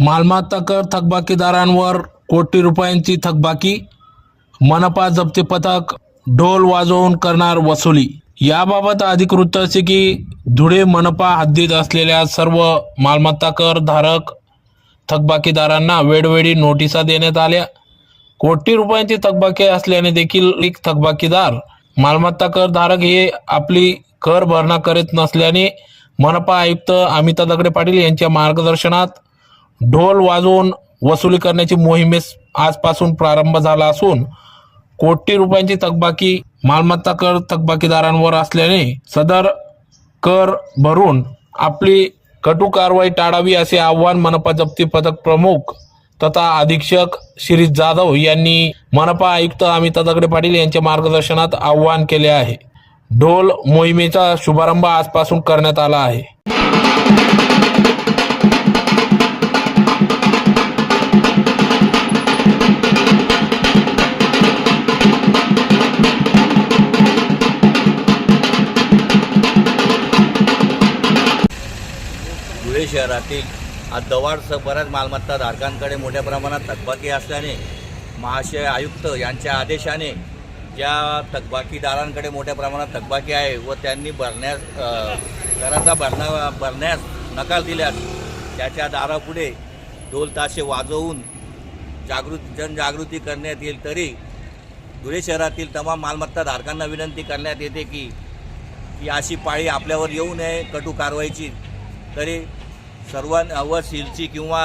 मालमत्ता कर थकबाकीदारांवर कोटी रुपयांची थकबाकी मनपा जप्ती पथक ढोल वाजवून करणार वसुली. याबाबत अधिक वृत्त असे की धुळे मनपा हद्दीत असलेल्या सर्व मालमत्ता कर धारक थकबाकीदारांना वेळोवेळी नोटिसा देण्यात आल्या. कोटी रुपयांची थकबाकी असल्याने देखील एक थकबाकीदार मालमत्ता कर धारक हे आपली कर भरणा करीत नसल्याने मनपा आयुक्त अमिता दगडे पाटील यांच्या मार्गदर्शनात ढोल वाजवून वसुली करण्याची मोहिमेस आजपासून प्रारंभ झाला असून कोटी रुपयांची थकबाकी मालमत्ता कर थकबाकीदारांवर असल्याने सदर कर भरून आपली कटू कारवाई टाळावी असे आव्हान मनपा जप्ती पथक प्रमुख तथा अधीक्षक श्री जाधव यांनी मनपा आयुक्त अमिता दगडे पाटील यांच्या मार्गदर्शनात आव्हान केले आहे. ढोल मोहिमेचा शुभारंभ आजपासून करण्यात आला आहे. धुळे शहरातील आज दवाडसह बऱ्याच मालमत्ता धारकांकडे मोठ्या प्रमाणात थकबाकी असल्याने महाशय आयुक्त यांच्या आदेशाने ज्या थकबाकीदारांकडे मोठ्या प्रमाणात थकबाकी आहे व त्यांनी भरण्यास घराचा भरणा भरण्यास नकार दिल्यास त्याच्या दारापुढे ढोल ताशे वाजवून जागृत जनजागृती करण्यात येईल. तरी धुळे शहरातील तमाम मालमत्ता धारकांना विनंती करण्यात येते की की अशी पाळी आपल्यावर येऊ नये कटू कारवाईची. तरी सर्वां व सीलची किंवा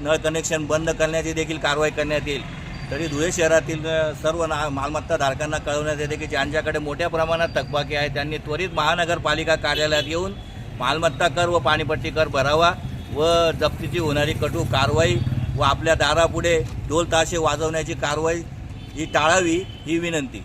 नळ कनेक्शन बंद करण्याची देखील कारवाई करण्यात येईल. तरी धुळे शहरातील सर्व ना मालमत्ता धारकांना कळवण्यात येते की ज्यांच्याकडे मोठ्या प्रमाणात थकबाकी आहे त्यांनी त्वरित महानगरपालिका कार्यालयात येऊन मालमत्ता कर व पाणीपट्टी कर भरावा व जप्तीची होणारी कटू कारवाई व आपल्या दारापुढे ढोल ताशे वाजवण्याची कारवाई ही टाळावी ही विनंती.